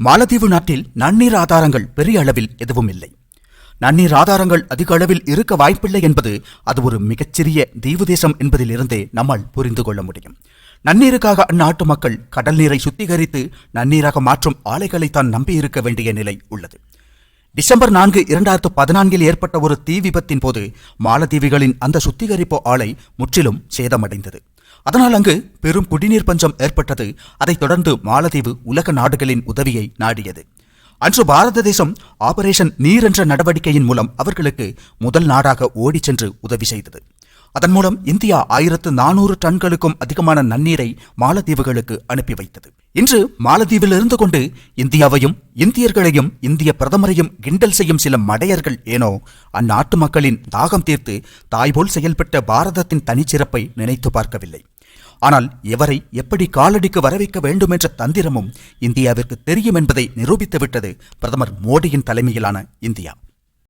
மாலத்தீவு நாட்டில் நன்னீர் ஆதாரங்கள் பெரிய அளவில் எதுவும் இல்லை. நன்னீர் ஆதாரங்கள் அதிக அளவில் இருக்க வாய்ப்பில்லை என்பது அது ஒரு மிகச்சிறிய தீவு தேசம் என்பதிலிருந்தே நம்மால் புரிந்து கொள்ள முடியும். நன்னீருக்காக அந்நாட்டு மக்கள் கடல் நீரை சுத்திகரித்து நன்னீராக மாற்றும் ஆலைகளை தான் நம்பியிருக்க வேண்டிய நிலை உள்ளது. டிசம்பர் நான்கு இரண்டாயிரத்து பதினான்கில் ஏற்பட்ட ஒரு தீ விபத்தின் போது மாலத்தீவுகளின் அந்த சுத்திகரிப்பு ஆலை முற்றிலும் சேதமடைந்தது. அதனால் அங்கு பெரும் குடிநீர் பஞ்சம் ஏற்பட்டது. அதைத் தொடர்ந்து மாலத்தீவு உலக நாடுகளின் உதவியை நாடியது. அன்று பாரத தேசம் ஆபரேஷன் நீர் என்ற நடவடிக்கையின் மூலம் அவர்களுக்கு முதல் நாடாக ஓடிச் சென்று உதவி செய்தது. அதன் மூலம் இந்தியா ஆயிரத்து நானூறு டன்களுக்கும் அதிகமான நன்னீரை மாலத்தீவுகளுக்கு அனுப்பி வைத்தது. இன்று மாலத்தீவில் இருந்து கொண்டு இந்தியாவையும் இந்தியர்களையும் இந்திய பிரதமரையும் கிண்டல் செய்யும் சில மடையர்கள் ஏனோ அந்நாட்டு மக்களின் தாகம் தீர்த்து தாய்போல் செயல்பட்ட பாரதத்தின் தனிச்சிறப்பை நினைத்து பார்க்கவில்லை. ஆனால் எவரை எப்படி காலடிக்கு வரவைக்க வேண்டும் என்ற தந்திரமும் இந்தியாவிற்கு தெரியும் என்பதை நிரூபித்துவிட்டது பிரதமர் மோடியின் தலைமையிலான இந்தியா.